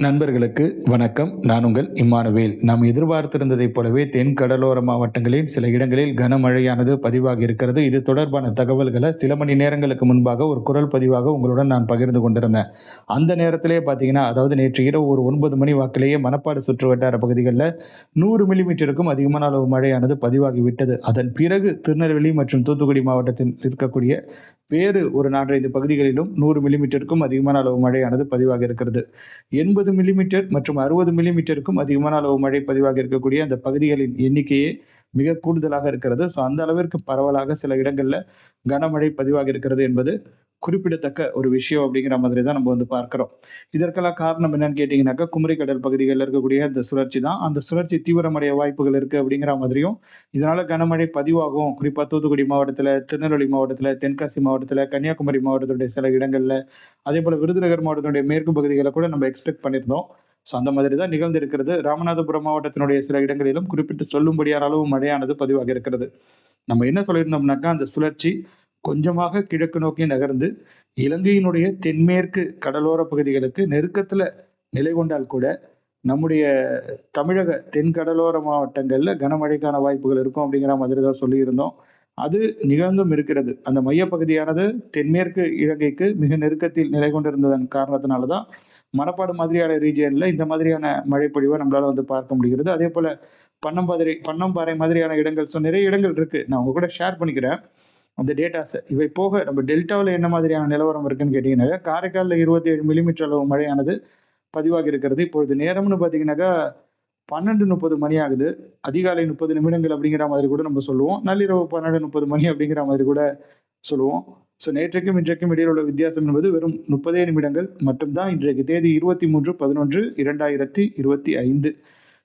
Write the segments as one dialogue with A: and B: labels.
A: நண்பர்களுக்கு வணக்கம். நான் உங்கள் இம்மானுவேல். நாம் எதிர்பார்த்திருந்ததைப் போலவே தென் கடலோர மாவட்டங்களில் சில இடங்களில் கனமழையானது பதிவாக இருக்கிறது. இது தொடர்பான தகவல்களை சில மணி நேரங்களுக்கு முன்பாக ஒரு குரல் பதிவாக உங்களுடன் நான் பகிர்ந்து கொண்டிருந்தேன். அந்த நேரத்திலே பார்த்தீங்கன்னா அதாவது நேற்று இரவு ஒரு ஒன்பது மணி வாக்கிலேயே மணப்பாடு சுற்று வட்டார பகுதிகளில் நூறு மில்லிமீட்டருக்கும் அதிகமான அளவு மழையானது பதிவாகிவிட்டது. அதன் பிறகு திருநெல்வேலி மற்றும் தூத்துக்குடி மாவட்டத்தில் இருக்கக்கூடிய வேறு ஒரு நான்கைந்து பகுதிகளிலும் நூறு மில்லிமீட்டருக்கும் அதிகமான அளவு மழையானது பதிவாக இருக்கிறது. எண்பது மில்லிமீட்டர் மற்றும் அறுபது மில்லிமீட்டருக்கும் அதிகமான அளவு மழை பதிவாக இருக்கக்கூடிய அந்த பகுதிகளின் எண்ணிக்கையே மிக கூடுதலாக இருக்கிறது. ஸோ அந்த அளவிற்கு பரவலாக சில இடங்களில் கனமழை பதிவாக இருக்கிறது என்பது குறிப்பிடத்தக்க ஒரு விஷயம் அப்படிங்கிற மாதிரி தான் நம்ம வந்து பார்க்குறோம். இதற்கெல்லாம் காரணம் என்னன்னு கேட்டிங்கனாக்கா குமரிக்கடல் பகுதிகளில் இருக்கக்கூடிய அந்த சுழற்சி தான். அந்த சுழற்சி தீவிரமடைய வாய்ப்புகள் இருக்குது அப்படிங்கிற மாதிரியும் இதனால் கனமழை பதிவாகும். குறிப்பாக தூத்துக்குடி மாவட்டத்தில் திருநெல்வேலி மாவட்டத்தில் தென்காசி மாவட்டத்தில் கன்னியாகுமரி மாவட்டத்துடைய சில இடங்களில் அதே போல் விருதுநகர் மாவட்டத்துடைய மேற்கு பகுதிகளை கூட நம்ம எக்ஸ்பெக்ட் பண்ணியிருந்தோம். ஸோ அந்த மாதிரி தான் நிகழ்ந்திருக்கிறது. ராமநாதபுரம் மாவட்டத்தினுடைய சில இடங்களிலும் குறிப்பிட்டு சொல்லும்படியான அளவு மழையானது பதிவாக இருக்கிறது. நம்ம என்ன சொல்லியிருந்தோம்னாக்கா அந்த சுழற்சி கொஞ்சமாக கிழக்கு நோக்கி நகர்ந்து இலங்கையினுடைய தென்மேற்கு கடலோர பகுதிகளுக்கு நெருக்கத்தில் நிலை கொண்டால் கூட நம்முடைய தமிழக தென் கடலோர மாவட்டங்களில் கனமழைக்கான வாய்ப்புகள் இருக்கும் அப்படிங்கிற மாதிரி தான் சொல்லியிருந்தோம். அது நிகழ்ந்தும் இருக்கிறது. அந்த மையப்பகுதியானது தென்மேற்கு இலங்கைக்கு மிக நெருக்கத்தில் நிலை கொண்டிருந்ததன் காரணத்தினால தான் மணப்பாடு மாதிரியான ரீஜியனில் இந்த மாதிரியான மழைப்பொழிவை நம்மளால் வந்து பார்க்க முடிகிறது. அதே போல் பன்னம்பாதிரை பன்னம்பாறை மாதிரியான இடங்கள் ஸோ நிறைய இடங்கள் இருக்குது நான் உங்கள் கூட ஷேர் பண்ணிக்கிறேன். அந்த டேட்டாஸை இவை போக நம்ம டெல்டாவில் என்ன மாதிரியான நிலவரம் இருக்குன்னு கேட்டிங்கன்னாக்கா காரைக்காலில் இருபத்தி ஏழு மில்லிமீட்டர் அளவு மழையானது பதிவாகி இருக்கிறது. இப்பொழுது நேரம்னு பார்த்தீங்கன்னாக்கா பன்னெண்டு முப்பது மணி ஆகுது. அதிகாலை முப்பது நிமிடங்கள் அப்படிங்கிற மாதிரி கூட நம்ம சொல்லுவோம். நள்ளிரவு பன்னெண்டு முப்பது மணி அப்படிங்கிற மாதிரி கூட சொல்லுவோம். ஸோ நேற்றைக்கும் இன்றைக்கும் இடையில் உள்ள வித்தியாசம் என்பது வெறும் முப்பதே நிமிடங்கள் மட்டும்தான். இன்றைக்கு தேதி இருபத்தி மூன்று பதினொன்று இரண்டாயிரத்தி இருபத்தி ஐந்து.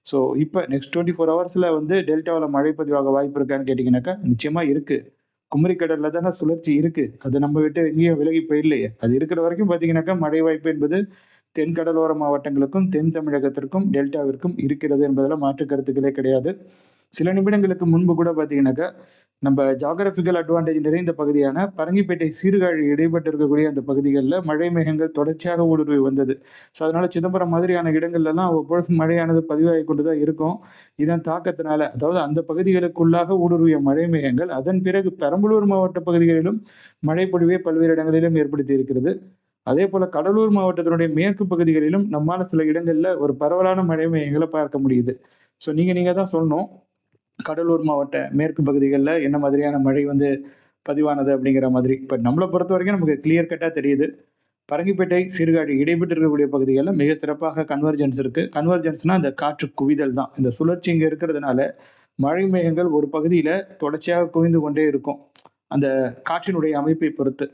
A: ஸோ இப்போ நெக்ஸ்ட் டுவெண்ட்டி ஃபோர் ஹவர்ஸில் வந்து டெல்டாவில் மழை பதிவாக வாய்ப்பு இருக்கான்னு கேட்டிங்கனாக்கா நிச்சயமாக இருக்குது குமரிக்கடலில் தானே சுழற்சி இருக்குது அது நம்ம விட்டு எங்கேயும் விலகி போயிடலையே. அது இருக்கிற வரைக்கும் பார்த்தீங்கன்னாக்கா மழை வாய்ப்பு என்பது தென் கடலோர மாவட்டங்களுக்கும் தென் தமிழகத்திற்கும் டெல்டாவிற்கும் இருக்கிறது என்பதில் மாற்று கருத்துக்களே கிடையாது. சில நிமிடங்களுக்கு முன்பு கூட பார்த்தீங்கன்னாக்கா நம்ம ஜாகிரபிக்கல் அட்வான்டேஜ் நிறைந்த பகுதியான பரங்கிப்பேட்டை சீர்காழி இடைப்பட்டு இருக்கக்கூடிய அந்த பகுதிகளில் மழை மேகங்கள் தொடர்ச்சியாக ஊடுருவி வந்தது. ஸோ அதனால் சிதம்பரம் மாதிரியான இடங்கள்லாம் அவ்வப்பொழுது மழையானது பதிவாகி கொண்டு தான் இருக்கும். இதன் தாக்கத்தினால அதாவது அந்த பகுதிகளுக்குள்ளாக ஊடுருவிய மழை மேகங்கள் அதன் பிறகு பெரம்பலூர் மாவட்ட பகுதிகளிலும் மழை பல்வேறு இடங்களிலும் ஏற்படுத்தி இருக்கிறது. அதே போல கடலூர் மாவட்டத்தினுடைய மேற்கு பகுதிகளிலும் நம்மால் சில இடங்களில் ஒரு பரவலான மழை மேகங்களை பார்க்க முடியுது. ஸோ நீங்கள் நீங்கள் தான் சொல்லணும். கடலூர் மாவட்ட மேற்கு பகுதிகளில் என்ன மாதிரியான மழை வந்து பதிவானது அப்படிங்கிற மாதிரி. இப்போ நம்மளை பொறுத்த வரைக்கும் நமக்கு கிளியர் கட்டாக தெரியுது. பரங்கிப்பேட்டை சீர்காழி இடைப்பட்டு இருக்கக்கூடிய பகுதிகளில் மிக சிறப்பாக கன்வர்ஜென்ஸ் இருக்குது கன்வர்ஜென்ஸ்னால் அந்த காற்று குவிதல் தான். இந்த சுழற்சி இங்கே இருக்கிறதுனால மழை மேகங்கள் ஒரு பகுதியில் தொடர்ச்சியாக குவிந்து கொண்டே இருக்கும். அந்த காற்றினுடைய அமைப்பை பொறுத்து.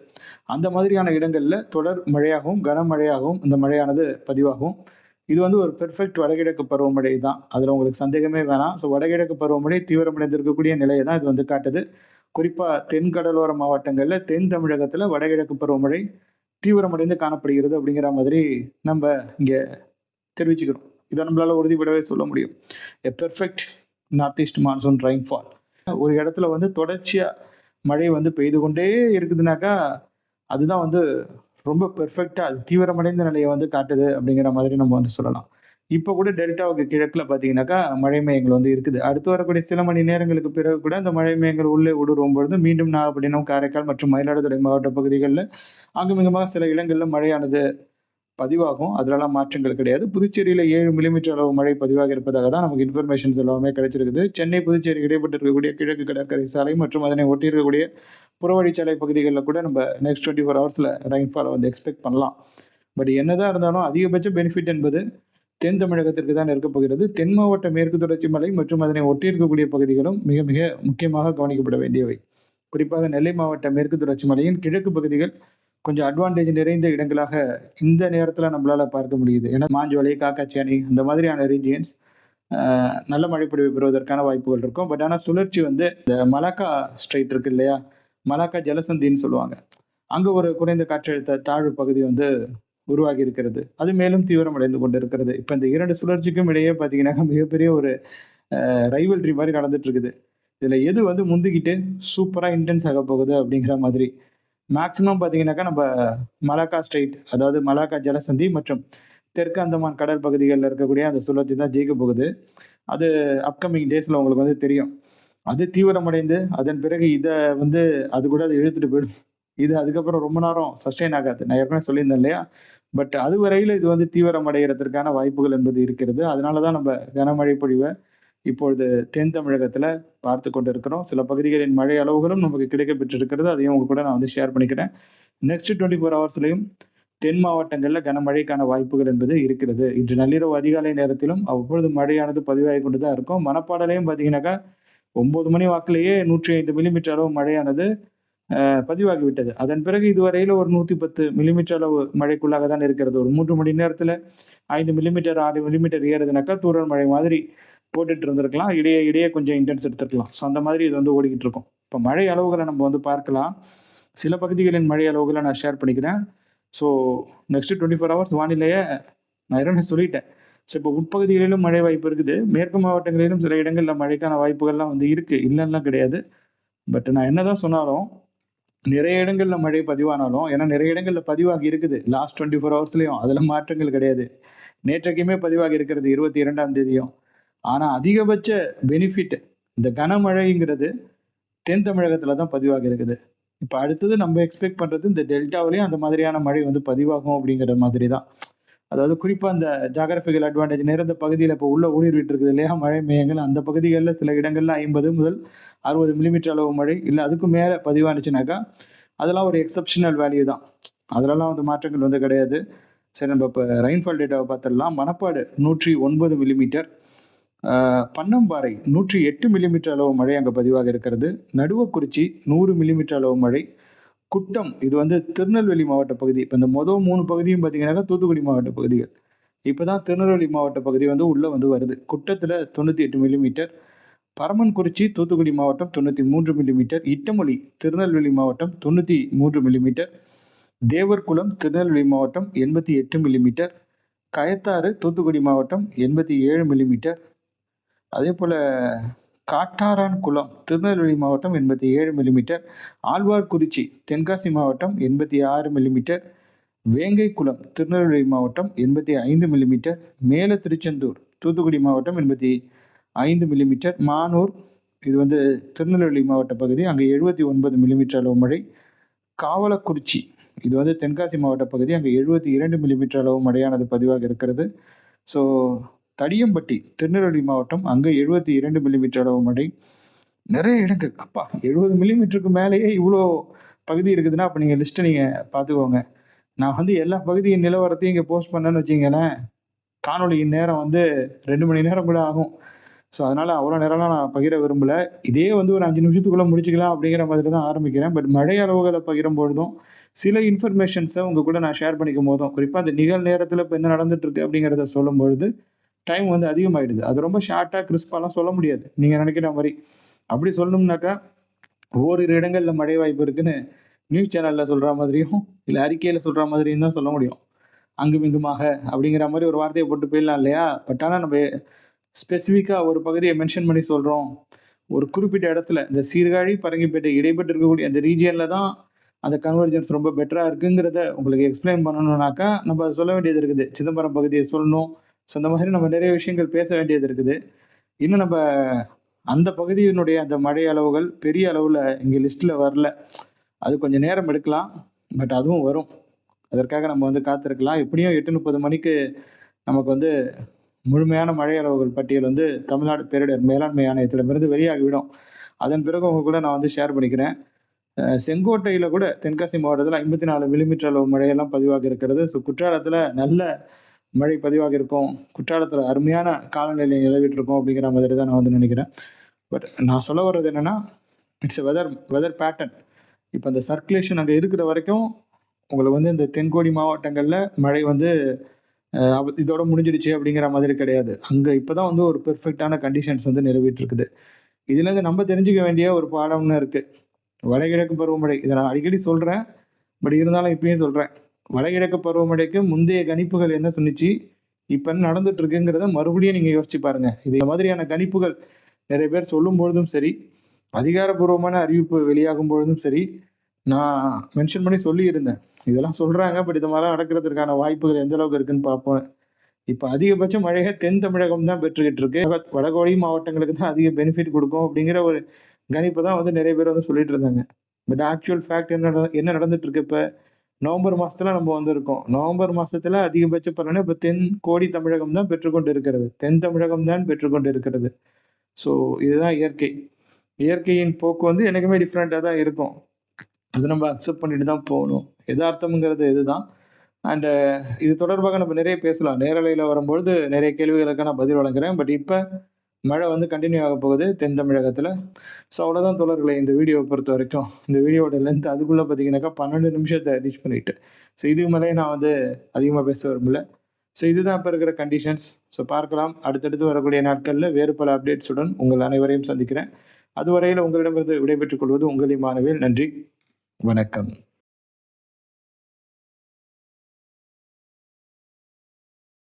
A: அந்த மாதிரியான இடங்களில் தொடர் மழையாகவும் கனமழையாகவும் இந்த மழையானது பதிவாகும். இது வந்து ஒரு பெர்ஃபெக்ட் வடகிழக்கு பருவமழை தான். அதில் உங்களுக்கு சந்தேகமே வேணாம். ஸோ வடகிழக்கு பருவமழை தீவிரமடைந்திருக்கக்கூடிய நிலையை தான் இது வந்து காட்டுது. குறிப்பாக தென் கடலோர மாவட்டங்களில் தென் தமிழகத்தில் வடகிழக்கு பருவமழை தீவிரமடைந்து காணப்படுகிறது அப்படிங்கிற மாதிரி நம்ம இங்கே தெரிவிச்சுக்கிறோம். இதை நம்மளால் உறுதிப்படவே சொல்ல முடியும். A perfect north east monsoon rainfall ஒரு இடத்துல வந்து தொடர்ச்சியாக மழை வந்து பெய்து கொண்டே இருக்குதுனாக்கா அதுதான் வந்து ரொம்ப பெர்ஃபெக்டாக அது தீவிரமடைந்த நிலையை வந்து காட்டுது அப்படிங்கிற மாதிரி நம்ம வந்து சொல்லலாம். இப்போ கூட டெல்டாவுக்கு கிழக்கில் பார்த்தீங்கன்னாக்கா மழை மேயங்கள் வந்து இருக்குது. அடுத்து வரக்கூடிய சில மணி நேரங்களுக்கு பிறகு கூட அந்த மழை மேயங்கள் உள்ளே ஊடுருவும் பொழுது மீண்டும் நாகப்பட்டினம் காரைக்கால் மற்றும் மயிலாடுதுறை மாவட்ட பகுதிகளில் அங்குமிகமாக சில இடங்களில் மழையானது பதிவாகும். அதிலெல்லாம் மாற்றங்கள் கிடையாது. புதுச்சேரியில் ஏழு மில்லிமீட்டர் அளவு மழை பதிவாக இருப்பதாக தான் நமக்கு இன்ஃபர்மேஷன்ஸ் எல்லாமே கிடைச்சிருக்குது. சென்னை புதுச்சேரி இடைப்பட்டு இருக்கக்கூடிய கிழக்கு கடற்கரை சாலை மற்றும் அதனை ஒட்டியிருக்கக்கூடிய புறவழிச்சாலை பகுதிகளில் கூட நம்ம நெக்ஸ்ட் டுவெண்ட்டி ஃபோர் ஹவர்ஸில் ரெயின்ஃபாலை வந்து எக்ஸ்பெக்ட் பண்ணலாம். பட் என்னதான் இருந்தாலும் அதிகபட்ச பெனிஃபிட் என்பது தென் தமிழகத்திற்கு தான் இருக்கப் போகிறது. தென் மாவட்ட மேற்கு தொடர்ச்சி மலை மற்றும் அதனை ஒட்டி இருக்கக்கூடிய பகுதிகளும் மிக மிக முக்கியமாக கவனிக்கப்பட வேண்டியவை. குறிப்பாக நெல்லை மாவட்ட மேற்கு தொடர்ச்சி மலையின் கிழக்கு பகுதிகள் கொஞ்சம் அட்வான்டேஜ் நிறைந்த இடங்களாக இந்த நேரத்தில் நம்மளால் பார்க்க முடியுது. ஏன்னா மாஞ்சோலை காக்காச்சானி அந்த மாதிரியான ரீஜியன்ஸ் நல்ல மழைப்பொழிவு பெறுவதற்கான வாய்ப்புகள் இருக்கும். பட் ஆனால் சுழற்சி வந்து இந்த மலாக்கா ஸ்ட்ரைட் இருக்கு இல்லையா? மலாக்கா ஜலசந்தின்னு சொல்லுவாங்க. அங்கே ஒரு குறைந்த காற்றழுத்த தாழ்வு பகுதி வந்து உருவாகி இருக்கிறது. அது மேலும் தீவிரமடைந்து கொண்டு இருக்கிறது இப்போ இந்த இரண்டு சுழற்சிக்கும் இடையே பார்த்தீங்கன்னா மிகப்பெரிய ஒரு ரைவல்ட்ரி மாதிரி நடந்துட்டு இருக்குது இதில் எது வந்து முந்திக்கிட்டு சூப்பராக இன்டென்ஸ் ஆக போகுது அப்படிங்கிற மாதிரி. மேக்ஸிமம் பார்த்தீங்கன்னாக்கா நம்ம மலாக்கா ஸ்ட்ரைட் அதாவது மலாக்கா ஜலசந்தி மற்றும் தெற்கு அந்தமான் கடல் பகுதிகளில் இருக்கக்கூடிய அந்த சுழற்சி தான் ஜெயிக்க போகுது. அது அப்கமிங் டேஸில் உங்களுக்கு வந்து தெரியும். அது தீவிரமடைந்து அதன் பிறகு இதை வந்து அது கூட அதை இழுத்துட்டு போயிடும். இது அதுக்கப்புறம் ரொம்ப நேரம் சஸ்டெயின் ஆகாது. நான் ஏற்கனவே சொல்லியிருந்தேன் இல்லையா? பட் அது வரையில் இது வந்து தீவிரமடைகிறதுக்கான வாய்ப்புகள் என்பது இருக்கிறது. அதனால தான் நம்ம கனமழை பொழிவை இப்பொழுது தென் தமிழகத்தில் பார்த்து கொண்டு இருக்கிறோம் சில பகுதிகளின் மழை அளவுகளும் நமக்கு கிடைக்க பெற்றிருக்கிறது அதையும் உங்க கூட நான் வந்து ஷேர் பண்ணிக்கிறேன். நெக்ஸ்ட் டுவெண்ட்டி ஃபோர் ஹவர்ஸ்லையும் தென் மாவட்டங்களில் கனமழைக்கான வாய்ப்புகள் என்பது இருக்கிறது. இன்று நள்ளிரவு அதிகாலை நேரத்திலும் அவ்வப்பொழுது மழையானது பதிவாகி கொண்டு தான் இருக்கும். மணப்பாடலையும் பார்த்தீங்கன்னாக்கா ஒன்பது மணி வாக்கிலேயே நூற்றி ஐந்து மில்லிமீட்டர் அளவு மழையானது பதிவாகிவிட்டது. அதன் பிறகு இதுவரையில் ஒரு நூற்றி பத்து மில்லிமீட்டர் அளவு மழைக்குள்ளாக தான் இருக்கிறது. ஒரு மூன்று மணி நேரத்தில் ஐந்து மில்லிமீட்டர் ஆறு மில்லிமீட்டர் ஏறுதுனாக்கா தூரல் மழை மாதிரி போட்டுட்டு இருந்திருக்கலாம். இடையே இடையே கொஞ்சம் இன்டென்ஸ் எடுத்துருக்கலாம். ஸோ அந்த மாதிரி இது வந்து ஓடிக்கிட்டு இருக்கும். இப்போ மழை அளவுகளை நம்ம வந்து பார்க்கலாம். சில பகுதிகளின் மழை அளவுகளை நான் ஷேர் பண்ணிக்கிறேன். So next twenty four hours வானிலையை நான் ஏற்கனவே சொல்லிட்டேன். ஸோ இப்போ உட்பகுதிகளிலும் மழை வாய்ப்பு இருக்குது. மேற்கு மாவட்டங்களிலும் சில இடங்களில் மழைக்கான வாய்ப்புகள்லாம் வந்து இருக்குது இல்லைன்னா கிடையாது. பட் நான் என்ன தான் சொன்னாலும் நிறைய இடங்களில் மழை பதிவானாலும் ஏன்னா நிறைய இடங்களில் பதிவாகி இருக்குது. லாஸ்ட் டுவெண்ட்டி ஃபோர் ஹவர்ஸ்லையும் அதில் மாற்றங்கள் கிடையாது. நேற்றைக்குமே பதிவாகி இருக்கிறது இருபத்தி இரண்டாம் தேதியும். ஆனால் அதிகபட்ச பெனிஃபிட் இந்த கனமழைங்கிறது தென் தமிழகத்தில் தான் பதிவாகி இருக்குது. இப்போ அடுத்தது நம்ம எக்ஸ்பெக்ட் பண்ணுறது இந்த டெல்டாவிலையும் அந்த மாதிரியான மழை வந்து பதிவாகும் அப்படிங்கிற மாதிரி தான் அதாவது குறிப்பாக அந்த ஜாகிரபிக்கல் அட்வான்டேஜ் நிறைந்த பகுதியில் இப்போ உள்ள ஊடுருவிட்டு இருக்குது இல்லையா? மழை மேயங்கள் அந்த பகுதிகளில் சில இடங்களில் ஐம்பது முதல் அறுபது மில்லிமீட்டர் அளவு மழை. இல்லை அதுக்கு மேலே பதிவானுச்சுனாக்கா அதெல்லாம் ஒரு எக்ஸப்ஷனல் வேல்யூ தான். அதிலலாம் வந்து மாற்றங்கள் வந்து கிடையாது. சரி நம்ம இப்போ ரெயின்ஃபால் டேட்டாவை பார்த்துடலாம் மணப்பாடு நூற்றி ஒன்பது மில்லிமீட்டர் பன்னம்பாறை நூற்றி எட்டு மில்லிமீட்டர் அளவு மழை அங்கே பதிவாக இருக்கிறது. நடுவக்குறிச்சி நூறு மில்லிமீட்டர் அளவு மழை. குட்டம் இது வந்து திருநெல்வேலி மாவட்ட பகுதி. இப்போ இந்த மொதல் மூணு பகுதியும் பார்த்தீங்கன்னாக்கா தூத்துக்குடி மாவட்ட பகுதிகள். இப்போ தான் திருநெல்வேலி மாவட்ட பகுதி வந்து உள்ளே வந்து வருது. குட்டத்தில் தொண்ணூற்றி எட்டு மில்லிமீட்டர் பரமன்குறிச்சி தூத்துக்குடி மாவட்டம் தொண்ணூற்றி மூன்று மில்லிமீட்டர் இட்டமொழி திருநெல்வேலி மாவட்டம் தொண்ணூற்றி மூன்று மில்லிமீட்டர் தேவர்குளம் திருநெல்வேலி மாவட்டம் எண்பத்தி எட்டு மில்லிமீட்டர் கயத்தாறு தூத்துக்குடி மாவட்டம் எண்பத்தி ஏழு மில்லிமீட்டர் அதே போல் காட்டாரான் குளம் திருநெல்வேலி மாவட்டம் எண்பத்தி ஏழு மில்லிமீட்டர் ஆழ்வார்குறிச்சி தென்காசி மாவட்டம் எண்பத்தி ஆறு மில்லிமீட்டர் வேங்கைக்குளம் திருநெல்வேலி மாவட்டம் எண்பத்தி ஐந்து மில்லிமீட்டர் மேல திருச்செந்தூர் தூத்துக்குடி மாவட்டம் எண்பத்தி ஐந்து மில்லிமீட்டர் மானூர் இது வந்து திருநெல்வேலி மாவட்ட பகுதி அங்கே எழுபத்தி ஒன்பது மில்லிமீட்டர் அளவு மழை காவலக்குறிச்சி இது வந்து தென்காசி மாவட்ட பகுதி அங்கே எழுபத்தி இரண்டு மில்லிமீட்டர் அளவு மழையானது பதிவாக இருக்கிறது. ஸோ தடியம்பட்டி திருநெல்வேலி மாவட்டம் அங்கே எழுபத்தி இரண்டு மில்லிமீட்டர் அளவு மழை நிறைய இடங்கள். அப்பா எழுபது மில்லிமீட்டருக்கு மேலேயே இவ்வளோ பகுதி இருக்குதுன்னா அப்போ நீங்கள் லிஸ்ட்டை நீங்கள் பார்த்துக்கோங்க. நான் வந்து எல்லா பகுதியின் நிலவரத்தையும் இங்கே போஸ்ட் பண்ணேன்னு வச்சிங்களேன் காணொளியின் நேரம் வந்து ரெண்டு மணி நேரம் கூட ஆகும். ஸோ அதனால் அவ்வளோ நேரம்லாம் நான் பகிர விரும்பலை. இதே வந்து ஒரு அஞ்சு நிமிஷத்துக்குள்ளே முடிச்சுக்கலாம் அப்படிங்கிற மாதிரி தான் ஆரம்பிக்கிறேன். பட் மழை அளவுகளை பகிரும் பொழுதும் சில இன்ஃபர்மேஷன்ஸை உங்கள் கூட நான் ஷேர் பண்ணிக்கும் போதும் குறிப்பாக அந்த நிகழ் நேரத்தில் இப்போ என்ன நடந்துட்டுருக்கு அப்படிங்கிறத சொல்லும் பொழுது டைம் வந்து அதிகமாகிடுது அது ரொம்ப ஷார்ட்டாக கிறிஸ்பாலாம் சொல்ல முடியாது. நீங்கள் நினைக்கிற மாதிரி. அப்படி சொல்லணும்னாக்கா ஓரிரு இடங்களில் மழை வாய்ப்பு இருக்குன்னு நியூஸ் சேனலில் சொல்கிற மாதிரியும் இல்லை அறிக்கையில் சொல்கிற மாதிரியும் தான் சொல்ல முடியும். அங்கும் இங்குமாக அப்படிங்கிற மாதிரி ஒரு வார்த்தையை போட்டு போயிடலாம் இல்லையா? பட் ஆனால் நம்ம ஸ்பெசிஃபிக்காக ஒரு பகுதியை மென்ஷன் பண்ணி சொல்கிறோம் ஒரு குறிப்பிட்ட இடத்துல இந்த சீர்காழி பரங்கிப்பேட்டை இடைப்பட்டு இருக்கக்கூடிய அந்த ரீஜியனில் தான் அந்த கன்வர்ஜென்ஸ் ரொம்ப பெட்டராக இருக்குங்கிறத உங்களுக்கு எக்ஸ்பிளைன் பண்ணணுன்னாக்கா நம்ம அதை சொல்ல வேண்டியது இருக்குது. சிதம்பரம் பகுதியை சொல்லணும். ஸோ அந்த மாதிரி நம்ம நிறைய விஷயங்கள் பேச வேண்டியது இருக்குது. இன்னும் நம்ம அந்த பகுதியினுடைய அந்த மழை அளவுகள் பெரிய அளவில் இங்கே லிஸ்ட்டில் வரல. அது கொஞ்சம் நேரம் எடுக்கலாம். பட் அதுவும் வரும். அதற்காக நம்ம வந்து காத்திருக்கலாம். எப்படியும் எட்டு முப்பது மணிக்கு நமக்கு வந்து முழுமையான மழை அளவுகள் பட்டியல் வந்து தமிழ்நாடு பேரிடர் மேலாண்மை ஆணையத்திடமிருந்து வெளியாகிவிடும். அதன் பிறகு உங்க கூட நான் வந்து ஷேர் பண்ணிக்கிறேன். செங்கோட்டையில் கூட தென்காசி மாவட்டத்தில் ஐம்பத்தி நாலு மில்லிமீட்டர் அளவு மழையெல்லாம் பதிவாக இருக்கிறது. ஸோ குற்றாலத்தில் நல்ல மழை பதிவாக இருக்கும். குற்றாலத்தில் அருமையான காலநிலை நிலவிட்டு இருக்கும் அப்படிங்கிற மாதிரி தான் நான் வந்து நினைக்கிறேன். பட் நான் சொல்ல வர்றது என்னென்னா இட்ஸ் வெதர் வெதர் பேட்டர்ன் இப்போ அந்த சர்க்குலேஷன் அங்கே இருக்கிற வரைக்கும் உங்களுக்கு வந்து இந்த தென்கோடி மாவட்டங்களில் மழை வந்து இதோட முடிஞ்சிடுச்சு அப்படிங்கிற மாதிரி கிடையாது. அங்கே இப்போ தான் வந்து ஒரு பெர்ஃபெக்டான கண்டிஷன்ஸ் வந்து நிலவிட்டு இருக்குது இதுலேருந்து நம்ம தெரிஞ்சுக்க வேண்டிய ஒரு பாடம்னு இருக்குது வடகிழக்கு பருவமழை. இதை நான் அடிக்கடி சொல்கிறேன் பட் இருந்தாலும் இப்பயும் சொல்கிறேன் வடகிழக்கு பருவமழைக்கு முந்தைய கணிப்புகள் என்ன சொன்னிச்சு? இப்போ என்ன நடந்துட்டு இருக்குங்கிறத மறுபடியும் நீங்கள் யோசிச்சு பாருங்க. இது மாதிரியான கணிப்புகள் நிறைய பேர் சொல்லும் பொழுதும் சரி அதிகாரப்பூர்வமான அறிவிப்பு வெளியாகும் பொழுதும் சரி நான் மென்ஷன் பண்ணி சொல்லியிருந்தேன். இதெல்லாம் சொல்கிறாங்க பட் இது மாதிரிலாம் நடக்கிறதுக்கான வாய்ப்புகள் எந்த அளவுக்கு இருக்குன்னு பார்ப்போம். இப்போ அதிகபட்ச மழையை தென் தமிழகம் தான் பெற்றுக்கிட்டு இருக்கு வடகோடி மாவட்டங்களுக்கு தான் அதிக பெனிஃபிட் கொடுக்கும் அப்படிங்கிற ஒரு கணிப்பு தான் வந்து நிறைய பேர் வந்து சொல்லிட்டு இருந்தாங்க. பட் ஆக்சுவல் ஃபேக்ட் என்ன நட- என்ன நடந்துட்டு இருக்கு இப்போ? நவம்பர் மாதத்தில் நம்ம வந்திருக்கோம். நவம்பர் மாதத்தில் அதிகபட்ச பலனை இப்போ தென் கோடி தமிழகம் தான் பெற்றுக்கொண்டு இருக்கிறது தென் தமிழகம் தான் பெற்றுக்கொண்டு இருக்கிறது ஸோ இதுதான் இயற்கை. இயற்கையின் போக்கு வந்து எனக்குமே டிஃப்ரெண்ட்டாக தான் இருக்கும். அது நம்ம அக்செப்ட் பண்ணிட்டு தான் போகணும். எதார்த்தம்ங்கிறது இதுதான். அண்டு இது தொடர்பாக நம்ம நிறைய பேசலாம். நேரலையில் வரும்பொழுது நிறைய கேள்விகளுக்கு நான் பதில் வழங்குறேன். பட் இப்போ மழை வந்து கண்டினியூ ஆக போகுது தென் தமிழகத்தில். ஸோ அவ்வளோதான் தொடர்களை இந்த வீடியோவை பொறுத்த வரைக்கும். இந்த வீடியோட லென்த் அதுக்குள்ளே பார்த்தீங்கன்னாக்கா பன்னெண்டு நிமிஷத்தை ரீச் பண்ணிவிட்டு ஸோ இதுக்கு மேலே நான் வந்து அதிகமாக பேச விரும்பல. ஸோ இதுதான் இப்போ இருக்கிற கண்டிஷன்ஸ் ஸோ பார்க்கலாம். அடுத்தடுத்து வரக்கூடிய நாட்களில் வேறு பல அப்டேட்ஸுடன் உங்கள் அனைவரையும் சந்திக்கிறேன். அதுவரையில் உங்களிடமிருந்து விடைபெற்றுக் கொள்வது உங்களின் மாணவியில். நன்றி. வணக்கம்.